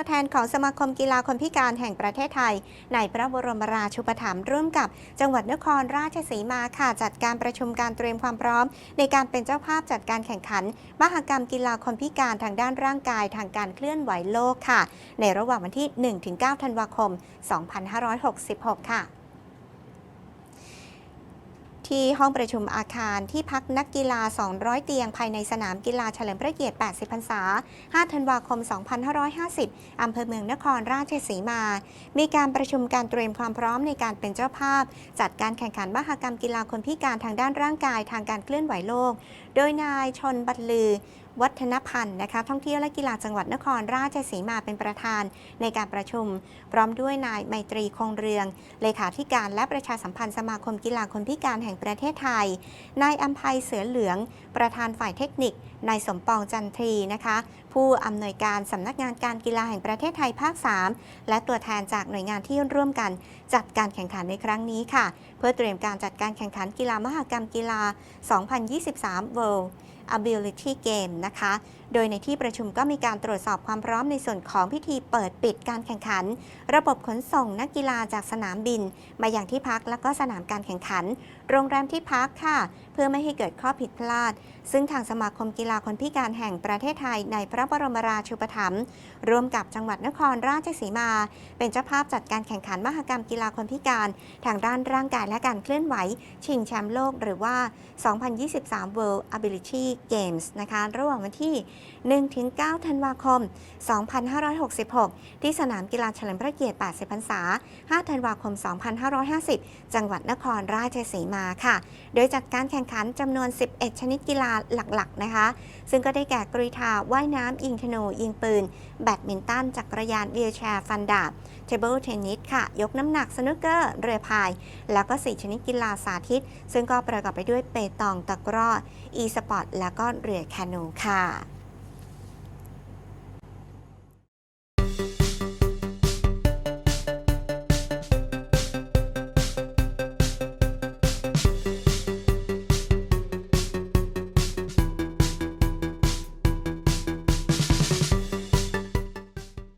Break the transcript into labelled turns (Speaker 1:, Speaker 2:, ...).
Speaker 1: ตัวแทนของสมาคมกีฬาคนพิการแห่งประเทศไทย ในพระบรมราชูปถัมภ์ร่วมกับจังหวัดนครราชสีมาค่ะจัดการประชุมการเตรียมความพร้อม ในการเป็นเจ้าภาพจัดการแข่งขัน มหกรรมกีฬาคนพิการทางด้านร่างกายทางการเคลื่อนไหวโลกค่ะ ในระหว่างวันที่ 1-9 ธันวาคม 2566 ค่ะ ที่ห้องประชุมอาคารที่พักนักกีฬา 200 เตียง ภายในสนามกีฬาเฉลิมพระเกียรติ 80 พรรษา 5 ธันวาคม 2550 อำเภอเมืองนครราชสีมา มีการประชุมการเตรียมความพร้อมในการเป็นเจ้าภาพ จัดการแข่งขันมหกรรมกีฬาคนพิการทางด้านร่างกายทางการเคลื่อนไหวโลก โดยนายชนบัตลือวัฒนพันธ์นะคะท่องเที่ยวและกีฬาจังหวัดนครราชสีมาเป็นประธานในการประชุม พร้อมด้วยนายไมตรีคงเรือง เลขาธิการและประชาสัมพันธ์สมาคมกีฬาคนพิการแห่งประเทศไทย นายอัมภัยเสือเหลือง ประธานฝ่ายเทคนิค นายสมปองจันทรีนะคะผู้อำนวยการสำนักงานการกีฬาแห่งประเทศไทยภาค 3 และตัวแทนจากหน่วยงานที่ร่วมกันจัดการแข่งขันในครั้งนี้ค่ะ เพื่อเตรียมการจัดการแข่งขันกีฬามหกรรมกีฬา 2023 World Ability Game นะคะ โดยในที่ประชุมก็มีการตรวจสอบความพร้อมในส่วนของพิธีเปิดปิดการแข่งขัน ระบบขนส่งนักกีฬาจากสนามบิน มาอย่างที่พักและก็สนามการแข่งขัน โรงแรมที่พักค่ะ เพื่อไม่ให้เกิดข้อผิดพลาด ซึ่งทางสมาคมกีฬาคนพิการแห่งประเทศไทยในพระระบรมราชูปถัมภ์ร่วมกับจังหวัดนครราชสีมา เป็นเจ้าภาพจัดการแข่งขันมหกรรมกีฬาคนพิการ ทางด้านร่างกายและการเคลื่อนไหว ชิงแชมป์โลกหรือว่า 2023 World Ability Games นะคะระหว่างวันที่ 1-9 ธันวาคม 2566 ที่สนามกีฬาเฉลิมพระเกียรติ 80 พรรษา 5 ธันวาคม 2550 จังหวัดนครราชสีมาค่ะ โดยจัดการแข่งขันจำนวน 11 ชนิดกีฬาหลักๆ นะคะ ซึ่งก็ได้แก่กรีฑาว่ายน้ำยิงธนู ยิงปืน แบดมินตัน จักรยานวีลแชร์ ฟันดาบ เทเบิลเทนนิสค่ะ ยกน้ำหนักสนุกเกอร์ เรือพาย แล้วก็ 4 ชนิดกีฬาสาธิต ซึ่งก็ประกอบไปด้วยเปตอง ตะกร้อ อีสปอร์ต แล้วก็เรือแคนูค่ะ